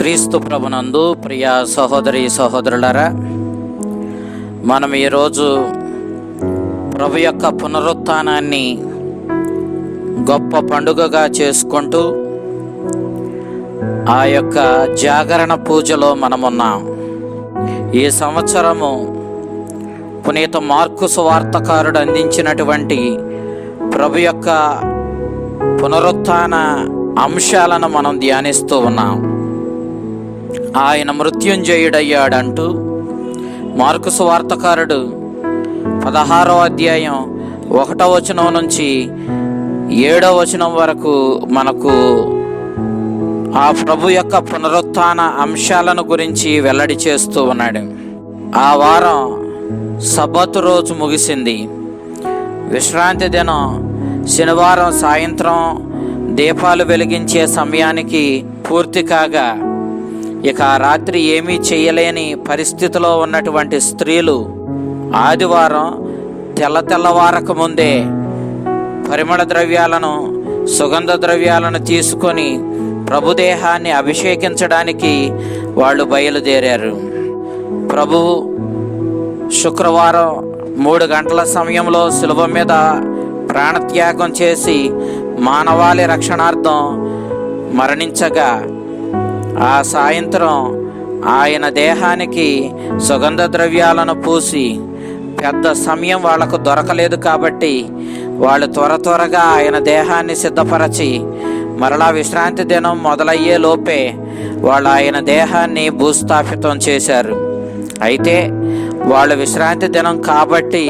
క్రీస్తు ప్రభునందు ప్రియ సహోదరి సహోదరులరా మనం ఈరోజు ప్రభు యొక్క పునరుత్థానాన్ని గొప్ప పండుగగా చేసుకుంటూ ఆ యొక్క జాగరణ పూజలో మనమున్నాం. ఈ సంవత్సరము పునీత మార్కు సువార్తకారుడు అందించినటువంటి ప్రభు యొక్క పునరుత్థాన అంశాలను మనం ధ్యానిస్తూ ఉన్నాం. ఆయన మృత్యుంజయుడయ్యాడంటూ మార్కు సువార్తకారుడు పదహారో అధ్యాయం ఒకటో వచనం నుంచి ఏడో వచనం వరకు మనకు ఆ ప్రభు యొక్క పునరుత్థాన అంశాలను గురించి వెల్లడి చేస్తూ ఉన్నాడు. ఆ వారం సబ్బతు రోజు ముగిసింది. విశ్రాంతి దినం శనివారం సాయంత్రం దీపాలు వెలిగించే సమయానికి పూర్తి కాగా ఇక రాత్రి ఏమీ చేయలేని పరిస్థితిలో ఉన్నటువంటి స్త్రీలు ఆదివారం తెల్ల తెల్లవారక ముందే పరిమళ ద్రవ్యాలను సుగంధ ద్రవ్యాలను తీసుకొని ప్రభుదేహాన్ని అభిషేకించడానికి వాళ్ళు బయలుదేరారు. ప్రభు శుక్రవారం మూడు గంటల సమయంలో సులభ మీద ప్రాణత్యాగం చేసి మానవాళి రక్షణార్థం మరణించగా ఆ సాయంత్రం ఆయన దేహానికి సుగంధ ద్రవ్యాలను పూసి పెద్ద సమయం వాళ్ళకు దొరకలేదు కాబట్టి వాళ్ళు త్వర త్వరగా ఆయన దేహాన్ని సిద్ధపరచి మరలా విశ్రాంతి దినం మొదలయ్యే లోపే వాళ్ళు ఆయన దేహాన్ని భూస్థాపితం చేశారు. అయితే వాళ్ళ విశ్రాంతి దినం కాబట్టి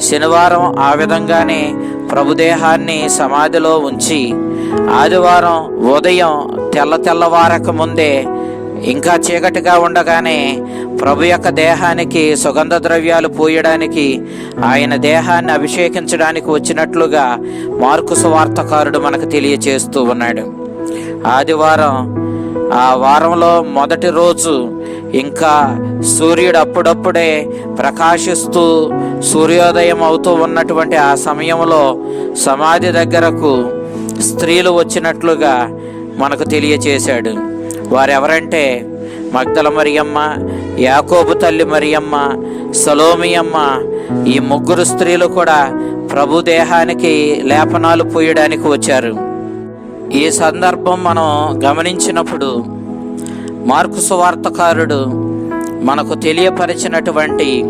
శనివారం ఆ విధంగానే ప్రభుదేహాన్ని సమాధిలో ఉంచి ఆదివారం ఉదయం తెల్ల తెల్లవారక ముందే ఇంకా చీకటిగా ఉండగానే ప్రభు యొక్క దేహానికి సుగంధ ద్రవ్యాలు పూయడానికి ఆయన దేహాన్ని అభిషేకించడానికి వచ్చినట్లుగా మార్కు సువార్తకారుడు మనకు తెలియచేస్తూ ఉన్నాడు. ఆదివారం ఆ వారంలో మొదటి రోజు ఇంకా సూర్యుడు అప్పుడప్పుడే ప్రకాశిస్తూ సూర్యోదయం అవుతూ ఉన్నటువంటి ఆ సమయంలో సమాధి దగ్గరకు స్త్రీలు వచ్చినట్లుగా మనకు తెలియచేశాడు. వారెవరంటే మగ్దల మరియమ్మ యాకోబు తల్లి మరియమ్మ సలోమియమ్మ ఈ ముగ్గురు స్త్రీలు కూడా ప్రభు దేహానికి లేపనాలు పోయడానికి వచ్చారు. ఈ సందర్భం మనం గమనించినప్పుడు మార్కు సువార్తకారుడు మనకు తెలియపరిచినటువంటి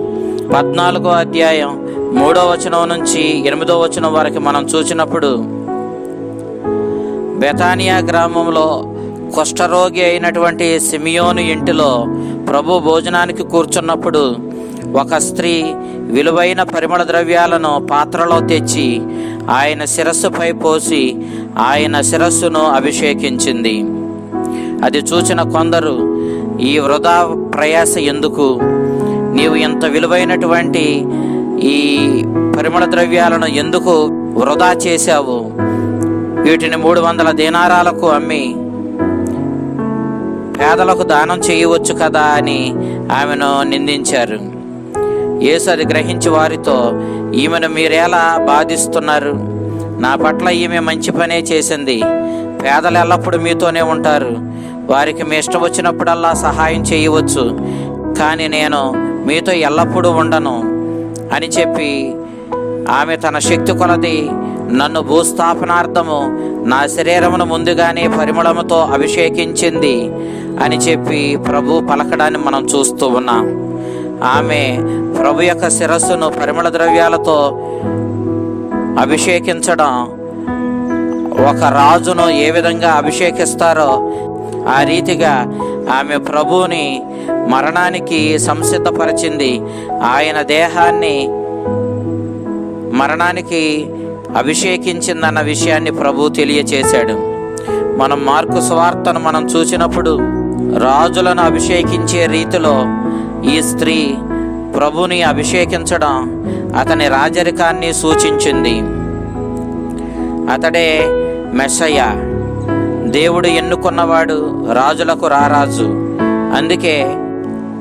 పద్నాలుగో అధ్యాయం మూడో వచనం నుంచి ఎనిమిదో వచనం వరకు మనం చూసినప్పుడు బెతానియా గ్రామంలో కుష్ఠరోగి అయినటువంటి సిమియోను ఇంటిలో ప్రభు భోజనానికి కూర్చున్నప్పుడు ఒక స్త్రీ విలువైన పరిమళ ద్రవ్యాలను పాత్రలో తెచ్చి ఆయన శిరస్సుపై పోసి ఆయన శిరస్సును అభిషేకించింది. అది చూచిన కొందరు ఈ వృధా ప్రయాస ఎందుకు? నీవు ఇంత విలువైనటువంటి ఈ పరిమళ ద్రవ్యాలను ఎందుకు వృధా చేశావు? వీటిని మూడు వందల దీనారాలకు అమ్మి పేదలకు దానం చేయవచ్చు కదా అని ఆమెను నిందించారు. యేసు అది గ్రహించి వారితో ఈమెను మీరేలా బాధిస్తున్నారు? నా పట్ల ఈమె మంచి పనే చేసింది. పేదలు ఎల్లప్పుడూ మీతోనే ఉంటారు. వారికి మీ ఇష్టం వచ్చినప్పుడల్లా సహాయం చేయవచ్చు. కానీ నేను మీతో ఎల్లప్పుడూ ఉండను అని చెప్పి ఆమె తన శక్తి కొలది నన్ను భూస్థాపనార్థము నా శరీరమును ముందుగానే పరిమళముతో అభిషేకించింది అని చెప్పి ప్రభు పలకడాన్ని మనం చూస్తూ ఉన్నాం. ఆమె ప్రభు యొక్క శిరస్సును పరిమళ ద్రవ్యాలతో అభిషేకించడం ఒక రాజును ఏ విధంగా అభిషేకిస్తారో ఆ రీతిగా ఆమె ప్రభువుని మరణానికి సంసిద్ధపరిచింది. ఆయన దేహాన్ని మరణానికి అభిషేకించిందన్న విషయాన్ని ప్రభు తెలియచేశాడు. మనం మార్కు స్వార్థను మనం చూసినప్పుడు రాజులను అభిషేకించే రీతిలో ఈ స్త్రీ ప్రభుని అభిషేకించడం అతని రాజరికాన్ని సూచించింది. అతడే మెస్సయ్య. దేవుడు ఎన్నుకున్నవాడు రాజులకు రారాజు. అందుకే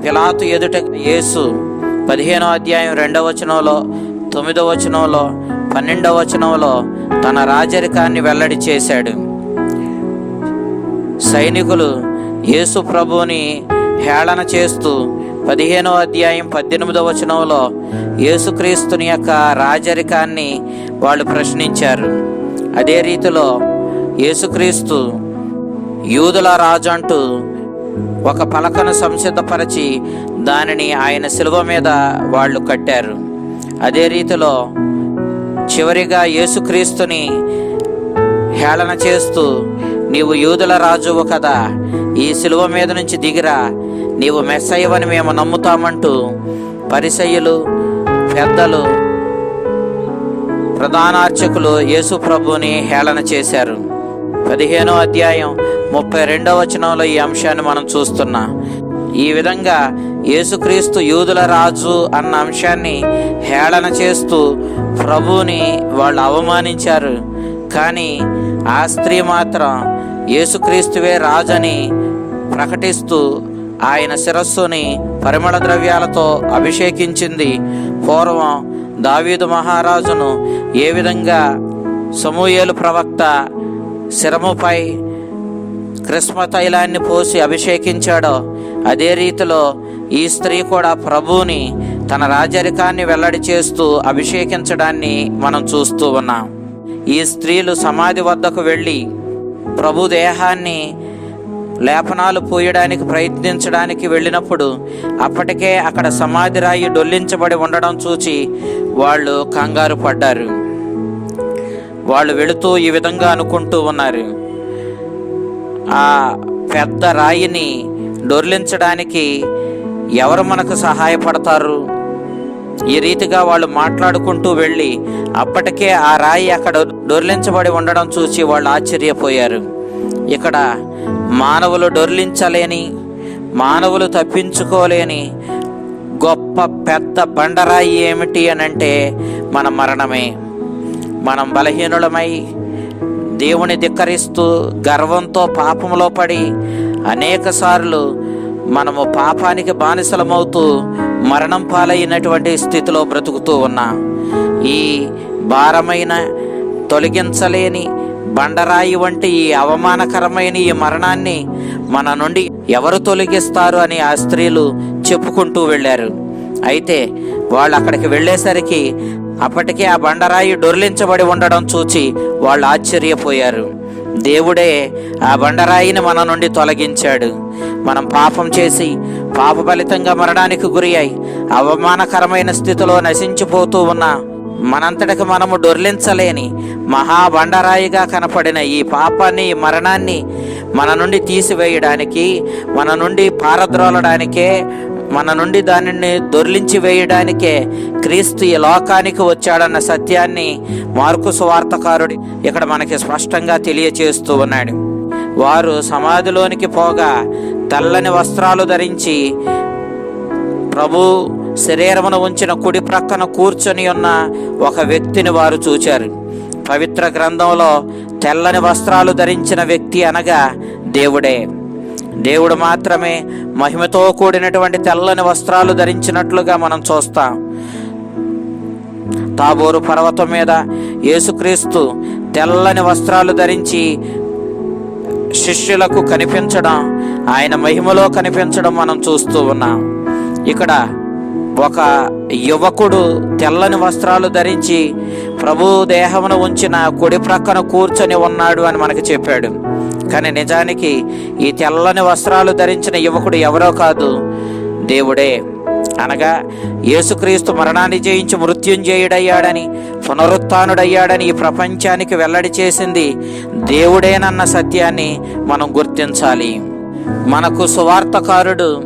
పిలాతు ఎదుట యేసు పదిహేనో అధ్యాయం రెండవ వచనంలో తొమ్మిదో వచనంలో పన్నెండవ వచనంలో తన రాజరికాన్ని వెల్లడి చేశాడు. సైనికులు యేసు ప్రభువుని హేళన చేస్తూ పదిహేనో అధ్యాయం పద్దెనిమిదవ వచనంలో యేసుక్రీస్తుని యొక్క రాజరికాన్ని వాళ్ళు ప్రశ్నించారు. అదే రీతిలో యేసుక్రీస్తు యూదుల రాజు అంటూ ఒక పలకను సంసిద్ధపరచి దానిని ఆయన శిలువ మీద వాళ్ళు కట్టారు. అదే రీతిలో చివరిగా యేసుక్రీస్తుని హేళన చేస్తూ నీవు యూదుల రాజువు కదా ఈ శిలువ మీద నుంచి దిగిరా నీవు మెస్సయ్యవని మేము నమ్ముతామంటూ పరిసయ్యులు పెద్దలు ప్రధానార్చకులు యేసు ప్రభుని హేళన చేశారు. పదిహేనో అధ్యాయం ముప్పై రెండో వచనంలో ఈ అంశాన్ని మనం చూస్తున్నాం. ఈ విధంగా యేసుక్రీస్తు యూదుల రాజు అన్న అంశాన్ని హేళన చేస్తూ ప్రభువుని వాళ్ళు అవమానించారు. కానీ ఆ స్త్రీ మాత్రం యేసుక్రీస్తువే రాజని ప్రకటిస్తూ ఆయన శిరస్సుని పరిమళ ద్రవ్యాలతో అభిషేకించింది. పూర్వం దావీదు మహారాజును ఏ విధంగా సమూయేలు ప్రవక్త శిరముపై క్రిస్మ తైలాన్ని పోసి అభిషేకించాడో అదే రీతిలో ఈ స్త్రీ కూడా ప్రభువుని తన రాజరికాన్ని వెల్లడి చేస్తూ అభిషేకించడాన్ని మనం చూస్తూ ఉన్నాం. ఈ స్త్రీలు సమాధి వద్దకు వెళ్ళి ప్రభు దేహాన్ని లేపనాలు పూయడానికి ప్రయత్నించడానికి వెళ్ళినప్పుడు అప్పటికే అక్కడ సమాధి రాయి డొల్లించబడి ఉండడం చూచి వాళ్ళు కంగారు పడ్డారు. వాళ్ళు వెళుతూ ఈ విధంగా అనుకుంటూ ఉన్నారు. ఆ పెద్ద రాయిని డొర్లించడానికి ఎవరు మనకు సహాయపడతారు? ఈ రీతిగా వాళ్ళు మాట్లాడుకుంటూ వెళ్ళి అప్పటికే ఆ రాయి అక్కడ డొర్లించబడి ఉండడం చూసి వాళ్ళు ఆశ్చర్యపోయారు. ఇక్కడ మానవులు డొర్లించలేని మానవులు తప్పించుకోలేని గొప్ప పెద్ద బండరాయి ఏమిటి అని అంటే మన మరణమే. మనం బలహీనులమై దేవుని ధిక్కరిస్తూ గర్వంతో పాపంలో పడి అనేక సార్లు మనము పాపానికి బానిసలమవుతూ మరణం పాలైనటువంటి స్థితిలో బ్రతుకుతూ ఉన్నా ఈ భారమైన తొలగించలేని బండరాయి వంటి ఈ అవమానకరమైన ఈ మరణాన్ని మన నుండి ఎవరు తొలగిస్తారు అని ఆ స్త్రీలు చెప్పుకుంటూ వెళ్ళారు. అయితే వాళ్ళు అక్కడికి వెళ్ళేసరికి అప్పటికే ఆ బండరాయి డొర్లించబడి ఉండడం చూచి వాళ్ళు ఆశ్చర్యపోయారు. దేవుడే ఆ బండరాయిని మన నుండి తొలగించాడు. మనం పాపం చేసి పాప ఫలితంగా మరణానికి గురి అయి అవమానకరమైన స్థితిలో నశించిపోతూ ఉన్న మనంతటికి మనము డొర్లించలేని మహాబండరాయిగా కనపడిన ఈ పాపాన్ని మరణాన్ని మన నుండి తీసివేయడానికి మన నుండి పారద్రోలడానికే మన నుండి దానిని దొర్లించి వేయడానికే క్రీస్తు ఈ లోకానికి వచ్చాడన్న సత్యాన్ని మార్కు సువార్తకారుడి ఇక్కడ మనకి స్పష్టంగా తెలియచేస్తూ ఉన్నాడు. వారు సమాధిలోనికి పోగా తెల్లని వస్త్రాలు ధరించి ప్రభు శరీరమును ఉంచిన కుడి ప్రక్కన కూర్చొని ఉన్న ఒక వ్యక్తిని వారు చూచారు. పవిత్ర గ్రంథంలో తెల్లని వస్త్రాలు ధరించిన వ్యక్తి అనగా దేవుడే. దేవుడు మాత్రమే మహిమతో కూడినటువంటి తెల్లని వస్త్రాలు ధరించినట్లుగా మనం చూస్తాం. తాబోరు పర్వతం మీద యేసుక్రీస్తు తెల్లని వస్త్రాలు ధరించి శిష్యులకు కనిపించడం ఆయన మహిమలో కనిపించడం మనం చూస్తూ ఉన్నాం. ఇక్కడ ఒక యువకుడు తెల్లని వస్త్రాలు ధరించి ప్రభు దేహమును ఉంచిన కుడి ప్రక్కన కూర్చొని ఉన్నాడు అని మనకు చెప్పాడు. కానీ నిజానికి ఈ తెల్లని వస్త్రాలు ధరించిన యువకుడు ఎవరో కాదు దేవుడే. అనగా యేసుక్రీస్తు మరణాన్ని జయించి మృత్యుంజయుడయ్యాడని పునరుత్డయ్యాడని ఈ ప్రపంచానికి వెల్లడి చేసింది దేవుడేనన్న సత్యాన్ని మనం గుర్తించాలి. మనకు సువార్తకారుడు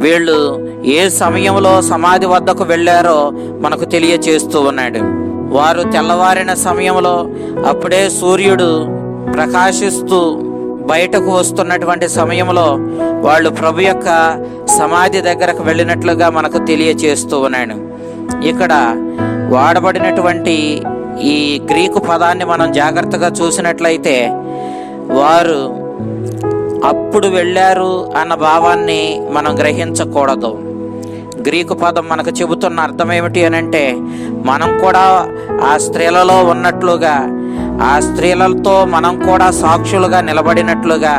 వీళ్ళు ఏ సమయంలో సమాధి వద్దకు వెళ్ళారో మనకు తెలియచేస్తూ ఉన్నాడు. వారు తెల్లవారిన సమయంలో అప్పుడే సూర్యుడు ప్రకాశిస్తూ బయటకు వస్తున్నటువంటి సమయంలో వాళ్ళు ప్రభు యొక్క సమాధి దగ్గరకు వెళ్ళినట్లుగా మనకు తెలియచేస్తూ ఉన్నాడు. ఇక్కడ వాడబడినటువంటి ఈ గ్రీకు పదాన్ని మనం జాగ్రత్తగా చూసినట్లయితే వారు అప్పుడు వెళ్ళారు అన్న భావాన్ని మనం గ్రహించకూడదు. గ్రీకు పదం మనకు చెబుతున్న అర్థం ఏమిటి అని అంటే మనం కూడా ఆ స్త్రీలలో ఉన్నట్లుగా ఆ స్త్రీలతో మనం కూడా సాక్షులుగా నిలబడినట్లుగా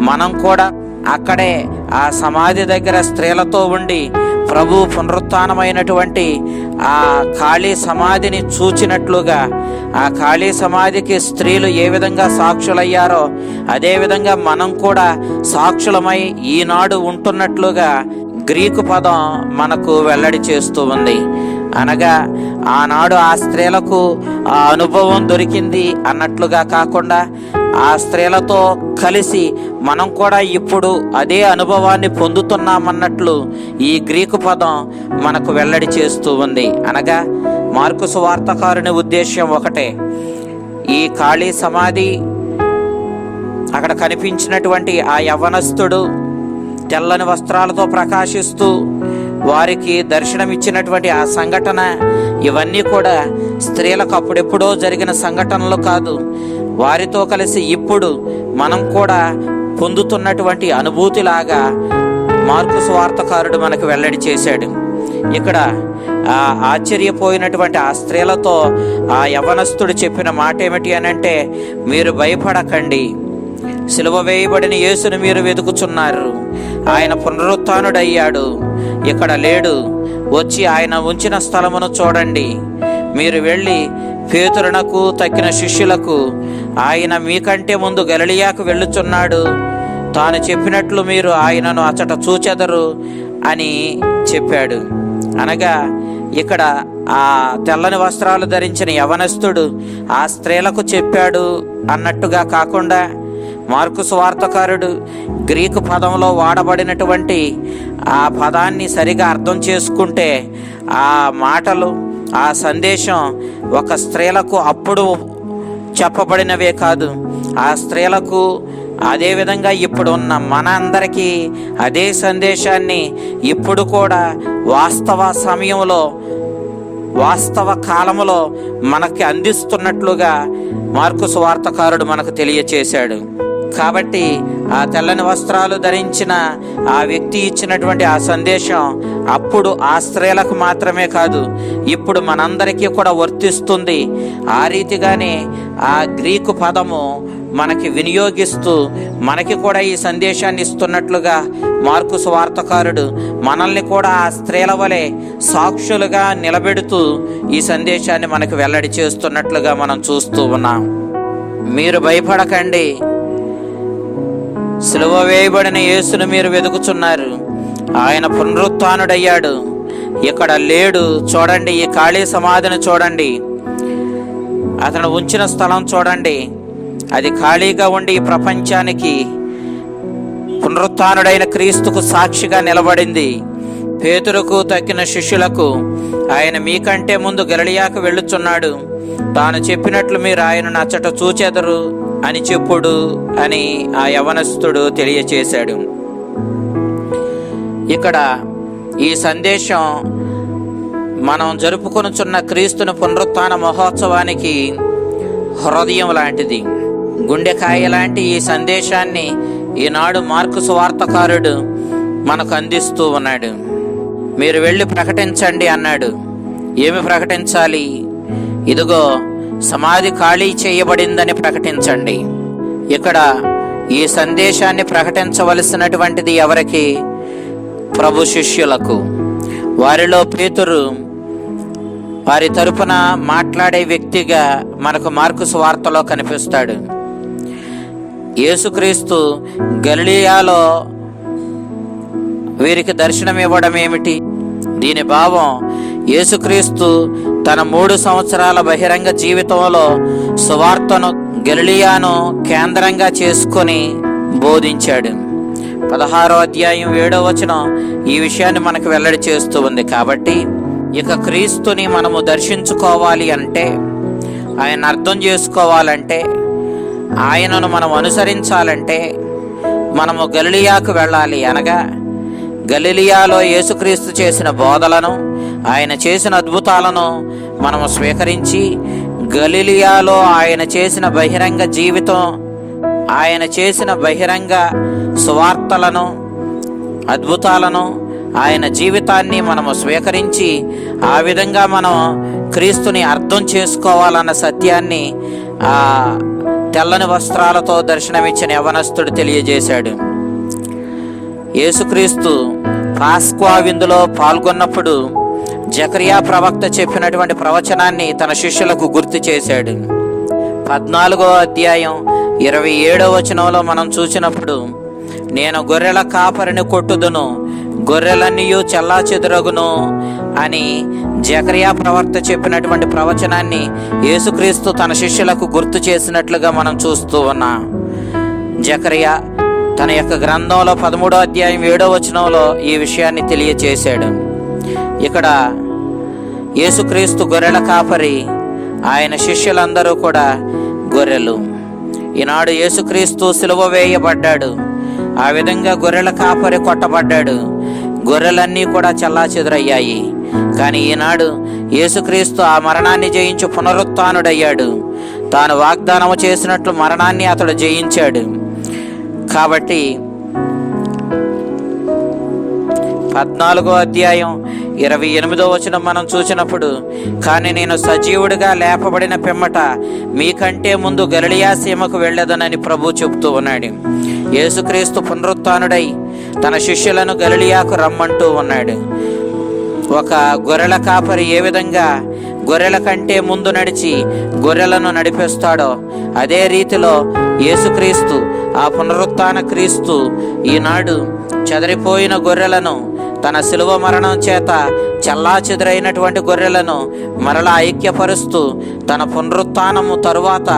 మనం కూడా అక్కడే ఆ సమాధి దగ్గర స్త్రీలతో ఉండి ప్రభు పునరుత్నమైనటువంటి ఆ ఖాళీ సమాధిని చూచినట్లుగా ఆ ఖాళీ సమాధికి స్త్రీలు ఏ విధంగా సాక్షులయ్యారో అదేవిధంగా మనం కూడా సాక్షులమై ఈనాడు ఉంటున్నట్లుగా గ్రీకు పదం మనకు వెల్లడి చేస్తూ ఉంది. అనగా ఆనాడు ఆ స్త్రీలకు ఆ అనుభవం దొరికింది అన్నట్లుగా కాకుండా ఆ స్త్రీలతో కలిసి మనం కూడా ఇప్పుడు అదే అనుభవాన్ని పొందుతున్నామన్నట్లు ఈ గ్రీకు పదం మనకు వెల్లడి చేస్తూ ఉంది. అనగా మార్కు సువార్తకారుని ఉద్దేశ్యం ఒకటే. ఈ ఖాళీ సమాధి అక్కడ కనిపించినటువంటి ఆ యవ్వనస్తుడు తెల్లని వస్త్రాలతో ప్రకాశిస్తూ వారికి దర్శనమిచ్చినటువంటి ఆ సంఘటన ఇవన్నీ కూడా స్త్రీలకు అప్పుడెప్పుడో జరిగిన సంఘటనలు కాదు. వారితో కలిసి ఇప్పుడు మనం కూడా పొందుతున్నటువంటి అనుభూతిలాగా మార్కు స్వార్థకారుడు మనకు వెల్లడి చేశాడు. ఇక్కడ ఆ ఆశ్చర్యపోయినటువంటి ఆ స్త్రీలతో ఆ యవనస్తుడు చెప్పిన మాట ఏమిటి అని అంటే మీరు భయపడకండి. సిలువ వేయబడిన యేసును మీరు వెతుకుచున్నారు. ఆయన పునరుత్డయ్యాడు. ఇక్కడ లేడు. వచ్చి ఆయన ఉంచిన స్థలమును చూడండి. మీరు వెళ్ళి పేతురునకు తక్కిన శిష్యులకు ఆయన మీకంటే ముందు గలలియాకు వెళ్ళుచున్నాడు. తాను చెప్పినట్లు మీరు ఆయనను అచట చూచెదరు అని చెప్పాడు. అనగా ఇక్కడ ఆ తెల్లని వస్త్రాలు ధరించిన యవనస్తుడు ఆ స్త్రీలకు చెప్పాడు అన్నట్టుగా కాకుండా మార్కు స్వార్థకారుడు గ్రీకు పదంలో వాడబడినటువంటి ఆ పదాన్ని సరిగా అర్థం చేసుకుంటే ఆ మాటలు ఆ సందేశం ఒక స్త్రీలకు అప్పుడు చెప్పబడినవే కాదు. ఆ స్త్రీలకు అదేవిధంగా ఇప్పుడు ఉన్న మన అందరికీ అదే సందేశాన్ని ఇప్పుడు కూడా వాస్తవ సమయంలో వాస్తవ కాలంలో మనకి అందిస్తున్నట్లుగా మార్కు స్వార్థకారుడు మనకు తెలియచేశాడు. కాబట్టి ఆ తెల్లని వస్త్రాలు ధరించిన ఆ వ్యక్తి ఇచ్చినటువంటి ఆ సందేశం అప్పుడు ఆ స్త్రీలకు మాత్రమే కాదు ఇప్పుడు మనందరికీ కూడా వర్తిస్తుంది. ఆ రీతిగానే ఆ గ్రీకు పదము మనకి వినియోగిస్తూ మనకి కూడా ఈ సందేశాన్ని ఇస్తున్నట్లుగా మార్కు స్వార్థకారుడు మనల్ని కూడా ఆ స్త్రీల వలె సాక్షులుగా నిలబెడుతూ ఈ సందేశాన్ని మనకు వెల్లడి చేస్తున్నట్లుగా మనం చూస్తూ ఉన్నాం. మీరు భయపడకండి. సిలువ వేయబడిన యేసును మీరు వెతుకుచున్నారు. ఆయన పునరుత్డయ్యాడు. ఇక్కడ లేడు. చూడండి ఈ ఖాళీ సమాధిని చూడండి. అతను ఉంచిన స్థలం చూడండి. అది ఖాళీగా ఉండి ఈ ప్రపంచానికి పునరుత్డైన క్రీస్తుకు సాక్షిగా నిలబడింది. పేతురుకు తక్కిన శిష్యులకు ఆయన మీకంటే ముందు గలియాకు వెళ్ళుచున్నాడు. తాను చెప్పినట్లు మీరు ఆయన నచ్చట చూచెదరు. అని చెప్పుడు అని ఆ యవనస్తుడు తెలియచేశాడు. ఇక్కడ ఈ సందేశం మనం జరుపుకొనుచున్న క్రీస్తుని పునరుత్న మహోత్సవానికి హృదయం లాంటిది. గుండెకాయ లాంటి ఈ సందేశాన్ని ఈనాడు మార్కు స్వార్థకారుడు మనకు అందిస్తూ ఉన్నాడు. మీరు వెళ్ళి ప్రకటించండి అన్నాడు. ఏమి ప్రకటించాలి? ఇదిగో సమాధి ఖాళీ చేయబడిందని ప్రకటించండి. ఇక్కడ ఈ సందేశాన్ని ప్రకటించవలసినటువంటిది ఎవరికి? ప్రభు శిష్యులకు. వారిలో పేతురు వారి తరపున మాట్లాడే వ్యక్తిగా మనకు మార్కు వార్తలో కనిపిస్తాడు. యేసుక్రీస్తు గలియాలో వీరికి దర్శనం ఇవ్వడం ఏమిటి దీని భావం యేసుక్రీస్తు తన మూడు సంవత్సరాల బహిరంగ జీవితంలో సువార్తను గలిలియాను కేంద్రంగా చేసుకొని బోధించాడు. పదహారో అధ్యాయం ఏడో వచనం ఈ విషయాన్ని మనకు వెల్లడి చేస్తూ ఉంది కాబట్టి ఇక క్రీస్తుని మనము దర్శించుకోవాలి అంటే ఆయన అర్థం చేసుకోవాలంటే ఆయనను మనం అనుసరించాలంటే మనము గలిలియాకు వెళ్ళాలి అనగా గలిలియాలో యేసుక్రీస్తు చేసిన బోధలను ఆయన చేసిన అద్భుతాలను మనము స్వీకరించి గలిలియాలో ఆయన చేసిన బహిరంగ జీవితం ఆయన చేసిన బహిరంగ సువార్తలను అద్భుతాలను ఆయన జీవితాన్ని మనము స్వీకరించి ఆ విధంగా మనం క్రీస్తుని అర్థం చేసుకోవాలన్న సత్యాన్ని ఆ తెల్లని వస్త్రాలతో దర్శనమిచ్చిన యవనస్తుడు తెలియజేశాడు. యేసుక్రీస్తు పాస్క్వా విందులో పాల్గొన్నప్పుడు జకరియా ప్రవక్త చెప్పినటువంటి ప్రవచనాన్ని తన శిష్యులకు గుర్తు చేశాడు. పద్నాలుగో అధ్యాయం ఇరవై ఏడో వచనంలో మనం చూసినప్పుడు నేను గొర్రెల కాపరిని కొట్టుదును గొర్రెలన్నీయు చల్లా చెదురగును అని జకరియా ప్రవర్త చెప్పినటువంటి ప్రవచనాన్ని యేసుక్రీస్తు తన శిష్యులకు గుర్తు చేసినట్లుగా మనం చూస్తూ ఉన్నాం. జకరియా తన యొక్క గ్రంథంలో పదమూడో అధ్యాయం ఏడో వచనంలో ఈ విషయాన్ని తెలియచేశాడు. ఇక్కడ యేసుక్రీస్తు గొర్రెల కాపరి ఆయన శిష్యులందరూ కూడా గొర్రెలు. ఈనాడు యేసుక్రీస్తు సిలువ వేయబడ్డాడు. ఆ విధంగా గొర్రెల కాపరి కొట్టబడ్డాడు. గొర్రెలన్నీ కూడా చెల్లాచెదురయ్యాయి. కానీ ఈనాడు యేసుక్రీస్తు ఆ మరణాన్ని జయించి పునరుత్డయ్యాడు. తాను వాగ్దానము చేసినట్లు మరణాన్ని అతడు జయించాడు. కాబట్టి పద్నాలుగో అధ్యాయం ఇరవై ఎనిమిదో వచనం మనం చూసినప్పుడు కానీ నేను సజీవుడిగా లేపబడిన పిమ్మట మీకంటే ముందు గలిలియా సీమకు వెళ్ళదనని ప్రభు చెబుతూ ఉన్నాడు. యేసుక్రీస్తు పునరుత్నుడై తన శిష్యులను గలిలియాకు రమ్మంటూ ఉన్నాడు. ఒక గొర్రెల కాపరి ఏ విధంగా గొర్రెల కంటే ముందు నడిచి గొర్రెలను నడిపిస్తాడో అదే రీతిలో యేసుక్రీస్తు ఆ పునరుత్న క్రీస్తు ఈనాడు చెదరిపోయిన గొర్రెలను తన శిలువ మరణం చేత చల్లా చెదురైనటువంటి గొర్రెలను మరలా ఐక్యపరుస్తూ తన పునరుత్నము తరువాత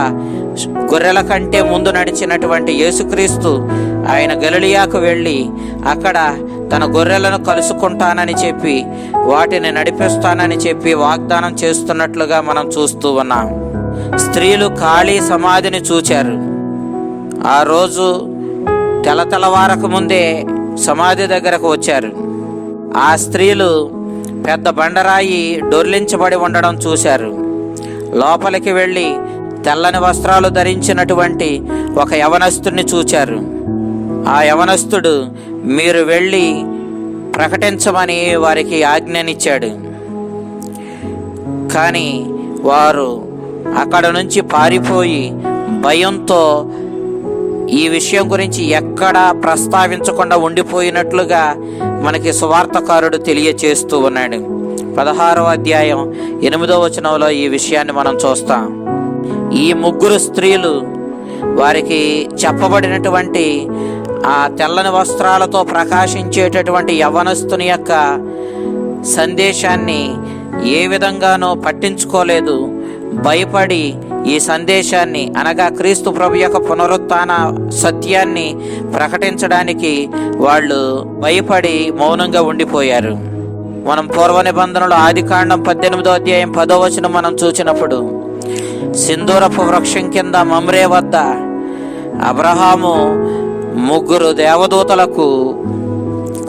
గొర్రెల కంటే ముందు నడిచినటువంటి యేసుక్రీస్తు ఆయన గలిలియాకు వెళ్ళి అక్కడ తన గొర్రెలను కలుసుకుంటానని చెప్పి వాటిని నడిపిస్తానని చెప్పి వాగ్దానం చేస్తున్నట్లుగా మనం చూస్తూ ఉన్నాం. స్త్రీలు ఖాళీ సమాధిని చూచారు. ఆ రోజు తెల ముందే సమాధి దగ్గరకు వచ్చారు. ఆ స్త్రీలు పెద్ద బండరాయి డొర్లించబడి ఉండడం చూశారు. లోపలికి వెళ్ళి తెల్లని వస్త్రాలు ధరించినటువంటి ఒక యవనస్తుడిని చూచారు. ఆ యవనస్తుడు మీరు వెళ్ళి ప్రకటించమని వారికి ఆజ్ఞనిచ్చాడు. కానీ వారు అక్కడ నుంచి పారిపోయి భయంతో ఈ విషయం గురించి ఎక్కడా ప్రస్తావించకుండా ఉండిపోయినట్లుగా మనకి సువార్తకారుడు తెలియచేస్తూ ఉన్నాడు. పదహారవ అధ్యాయం ఎనిమిదో వచనంలో ఈ విషయాన్ని మనం చూస్తాం. ఈ ముగ్గురు స్త్రీలు వారికి చెప్పబడినటువంటి ఆ తెల్లని వస్త్రాలతో ప్రకాశించేటటువంటి యవనస్తుని యొక్క సందేశాన్ని ఏ విధంగానూ పట్టించుకోలేదు. భయపడి ఈ సందేశాన్ని అనగా క్రీస్తు ప్రభు యొక్క పునరుత్న సత్యాన్ని ప్రకటించడానికి వాళ్ళు భయపడి మౌనంగా ఉండిపోయారు. మనం పూర్వ నిబంధనలు ఆది కాండం పద్దెనిమిదో అధ్యాయం పదో వచనం మనం చూసినప్పుడు సింధూరపు వృక్షం కింద మమ్రే వద్ద అబ్రహాము ముగ్గురు దేవదూతలకు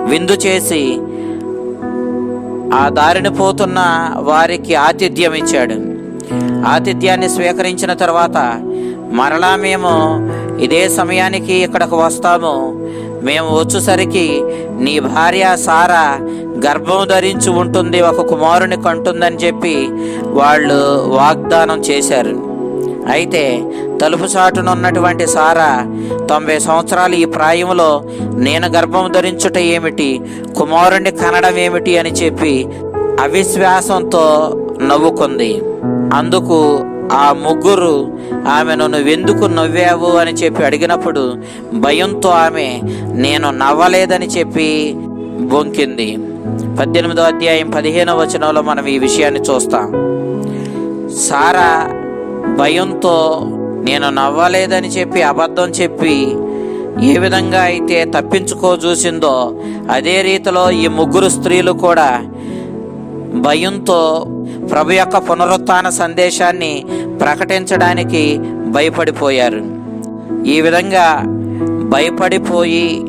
విందు చేసి ఆ దారిని పోతున్న వారికి ఆతిథ్యం ఇచ్చాడు ఆతిథ్యాన్ని స్వీకరించిన తర్వాత మరలా మేము ఇదే సమయానికి ఇక్కడకు వస్తాము. మేము వచ్చేసరికి నీ భార్య సారా గర్భం ధరించి ఉంటుంది ఒక కుమారుని కంటుందని చెప్పి వాళ్ళు వాగ్దానం చేశారు. అయితే తలుపు చాటున ఉన్నటువంటి సారా తొంభై సంవత్సరాలు ఈ ప్రాయంలో నేను గర్భం ధరించుట ఏమిటి కుమారుణ్ణి కనడం ఏమిటి అని చెప్పి అవిశ్వాసంతో నవ్వుకుంది. అందుకు ఆ ముగ్గురు ఆమెను నువ్వెందుకు నవ్వావు? అని చెప్పి అడిగినప్పుడు భయంతో ఆమె నేను నవ్వలేదని చెప్పి బొంకింది. పద్దెనిమిదో అధ్యాయం పదిహేనో వచనంలో మనం ఈ విషయాన్ని చూస్తాం. సారా భయంతో నేను నవ్వలేదని చెప్పి అబద్ధం చెప్పి ఏ విధంగా అయితే తప్పించుకో చూసిందో అదే రీతిలో ఈ ముగ్గురు స్త్రీలు కూడా భయంతో ప్రభు యొక్క పునరుత్న సందేశాన్ని ప్రకటించడానికి భయపడిపోయారు. ఈ విధంగా భయపడిపోయి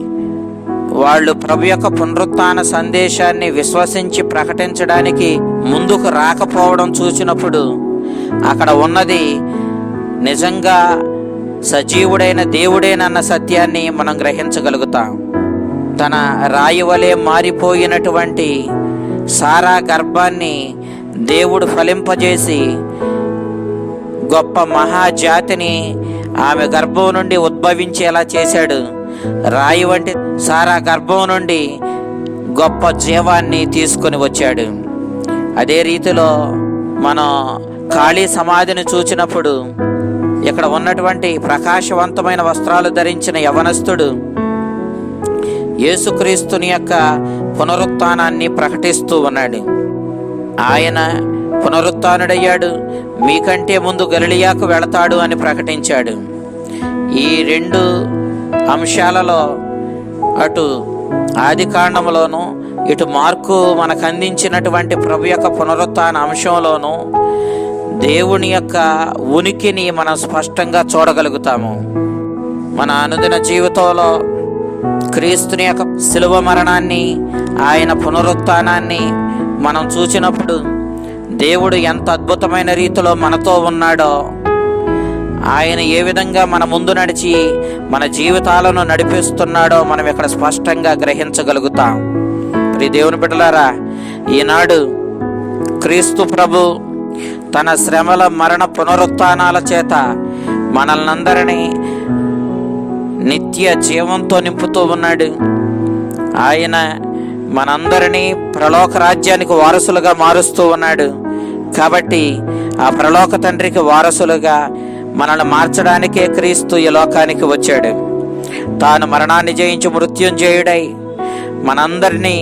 వాళ్ళు ప్రభు యొక్క పునరుత్న సందేశాన్ని విశ్వసించి ప్రకటించడానికి ముందుకు రాకపోవడం చూసినప్పుడు అక్కడ ఉన్నది నిజంగా సజీవుడైన దేవుడేనన్న సత్యాన్ని మనం గ్రహించగలుగుతాం. తన రాయి వలె మారిపోయినటువంటి సారా గర్భాన్ని దేవుడు ఫలింపజేసి గొప్ప మహాజాతిని ఆమె గర్భం నుండి ఉద్భవించేలా చేశాడు. రాయి వంటి సారా గర్భం నుండి గొప్ప జీవాన్ని తీసుకొని వచ్చాడు. అదే రీతిలో మనం ఖాళీ సమాధిని చూచినప్పుడు ఇక్కడ ఉన్నటువంటి ప్రకాశవంతమైన వస్త్రాలు ధరించిన యవనస్తుడు యేసుక్రీస్తుని యొక్క పునరుత్థానాన్ని ప్రకటిస్తూ ఉన్నాడు. ఆయన పునరుత్డయ్యాడు. మీకంటే ముందు గలిలియాకు వెళతాడు అని ప్రకటించాడు. ఈ రెండు అంశాలలో అటు ఆది కాండంలోనూ ఇటు మార్కు మనకు అందించినటువంటి ప్రభు యొక్క పునరుత్న అంశంలోనూ దేవుని యొక్క ఉనికిని మనం స్పష్టంగా చూడగలుగుతాము. మన అనుదిన జీవితంలో క్రీస్తుని యొక్క శిలువ మరణాన్ని ఆయన పునరుత్థానాన్ని మనం చూసినప్పుడు దేవుడు ఎంత అద్భుతమైన రీతిలో మనతో ఉన్నాడో ఆయన ఏ విధంగా మన ముందు నడిచి మన జీవితాలను నడిపిస్తున్నాడో మనం ఇక్కడ స్పష్టంగా గ్రహించగలుగుతాం. ప్రి దేవుని బిడ్డలారా ఈనాడు క్రీస్తు ప్రభు తన శ్రమల మరణ పునరుత్నాల చేత మనల్నందరినీ నిత్య జీవంతో నింపుతూ ఉన్నాడు. ఆయన మనందరినీ ప్రలోక రాజ్యానికి వారసులుగా మారుస్తూ ఉన్నాడు. కాబట్టి ఆ ప్రలోక తండ్రికి వారసులుగా మనల్ని మార్చడానికే క్రీస్తు ఈ లోకానికి వచ్చాడు. తాను మరణాన్ని జయించి మృత్యుంజయుడై మనందరినీ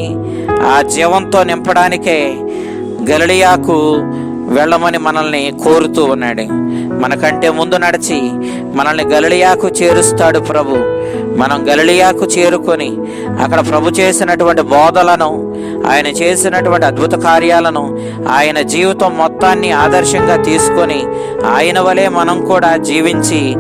ఆ జీవంతో నింపడానికే గలియాకు వెళ్ళమని మనల్ని కోరుతూ ఉన్నాడు. మనకంటే ముందు నడిచి మనల్ని గలియాకు చేరుస్తాడు ప్రభు. మనం గలిలియాకు చేరుకొని అక్కడ ప్రభు చేసినటువంటి బోధలను ఆయన చేసినటువంటి అద్భుత కార్యాలను ఆయన జీవితం మొత్తాన్ని ఆదర్శంగా తీసుకొని ఆయన వలె మనం కూడా జీవించి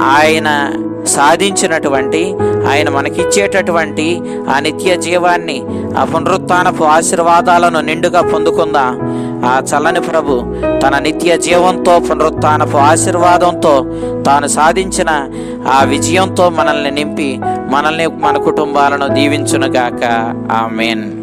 ఆయన సాధించినటువంటి ఆయన మనకిచ్చేటటువంటి ఆ నిత్య జీవాన్ని ఆ పునరుత్నపు ఆశీర్వాదాలను నిండుగా పొందుకుందాం. ఆ చల్లని ప్రభు తన నిత్య జీవంతో పునరుత్నపు ఆశీర్వాదంతో తాను సాధించిన ఆ విజయంతో మనల్ని నింపి మనల్ని మన కుటుంబాలను దీవించునుగాక. ఆమెన్.